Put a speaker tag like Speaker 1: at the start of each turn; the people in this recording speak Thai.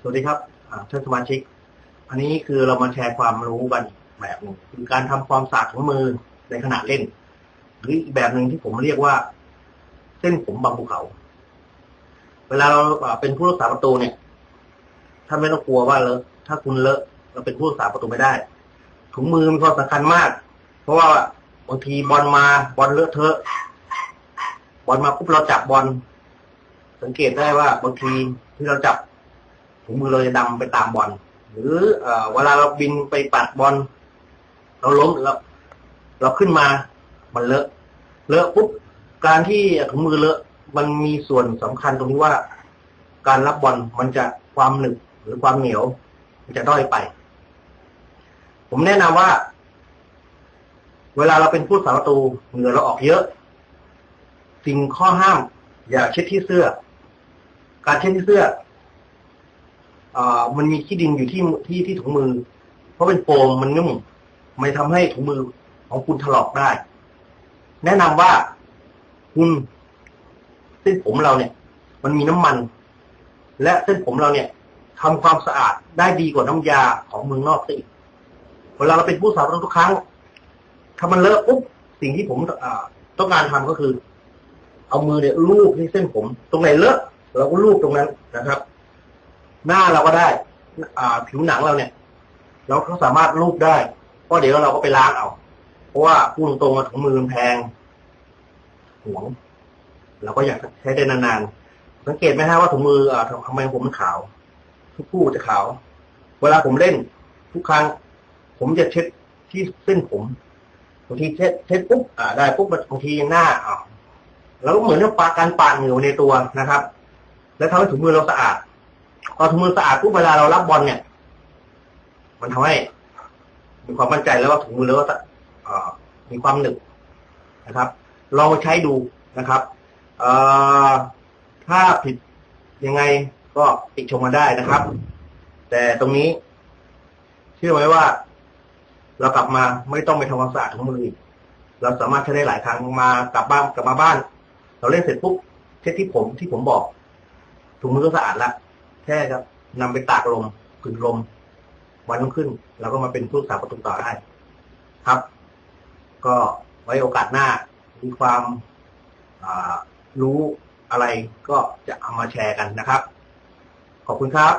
Speaker 1: สวัสดีครับท่านสมาชิก อันนี้คือเรามาแชร์ความรู้กันแบบหนึ่งคือการทำความสะอาดของมือในขณะเล่น หรืออีกแบบหนึ่งที่ผมเรียกว่า เส้นผมบางภูเขา เวลาเราอ่าเป็นผู้รักษาประตูเนี่ยถ้าไม่ต้องกลัวว่าเลอะถ้าคุณเลอะเราเป็นผู้รักษาประตูไม่ได้ถุงมือมีความสำคัญมาก เพราะว่าบางทีบอลมาบอลเลอะเทอะ บอลมาปุ๊บเราจับบอลสังเกตได้ว่าบางทีที่เราจับ ถุงมือเราจะดำไปตามบอลหรือเอ่อเวลาเราบินไปปัดบอลเราล้มเราเราขึ้นมา มันเลอะ เลอะปุ๊บการที่ถุงมือเลอะมันมีส่วนสำคัญตรงที่ว่า การรับบอลมันจะความหนึบหรือความเหนียว มันจะด้อยไป ผมแนะนำว่า เวลาเราเป็นผู้สาประตูเหงื่อเราออกเยอะ สิ่งข้อห้าม อย่าเช็ดที่เสื้อ การเช็ดที่เสื้อ มันมีขี้ดินอยู่ที่ที่ที่ถุงมือ เพราะเป็นโฟมมันนุ่มมันทำให้ถุงมือของคุณถลอกได้ แนะนำว่าคุณเส้นผมเราเนี่ย มันมีน้ำมัน และเส้นผมเราเนี่ยทำความสะอาดได้ดีกว่าน้ำยาของเมืองนอกซะอีกเวลาเราเป็นผู้สาประตูทุกครั้ง ถ้ามันเลอะปุ๊บสิ่งที่ผมต้องการทำก็คือ เอามือเนี่ยลูบที่เส้นผม ตรงไหนเลอะเราก็ลูบตรงนั้นนะครับ หน้าเราก็ได้ อ่า ผิวหนังเราเนี่ยเราก็สามารถลูบได้ เพราะเดี๋ยวเราก็ไปล้างเอา เพราะว่าพูดตรงๆถุงมือมันแพงหวงเราก็อยากใช้ได้นานๆ สังเกตไหมฮะว่าถุงมืออ่าทำไมผมมันขาว ทุกคู่จะขาว เวลาผมเล่น ทุกครั้ง ผมจะเช็ดที่เส้นผมบางทีเช็ดเช็ดปุ๊บอ่าได้ปุ๊บบางทีหน้าอ่าแล้วก็เหมือนกับปาการปาดเหนียวในตัวนะครับ แล้วทำให้ถุงมือเราสะอาด พอถุงมือสะอาดปุ๊บเวลาเรารับบอลเนี่ย มันทำให้มีความมั่นใจแล้วว่าถุงมือเราก็อ่ามีความหนึบนะครับ ลองใช้ดูนะครับเออถ้าผิดยังไงก็ติชมมาได้นะครับ แต่ตรงนี้เชื่อไหมว่า เรากลับมาไม่ต้องไปทำความสะอาดถุงมืออีกเราสามารถใช้ได้หลายครั้งมากลับบ้านกลับมาบ้าน เราเล่นเสร็จปุ๊บเช็ดที่ผมที่ผมบอกถุงมือก็สะอาดละ แค่ครับนำไปตากลมผึ่งลม วันรุ่งขึ้นเราก็มาเป็นผู้รักษาประตูต่อได้ครับ ก็ไว้โอกาสหน้ามีความารู้อะไรก็จะเอามาแชร์กันนะครับ ขอบคุณครับ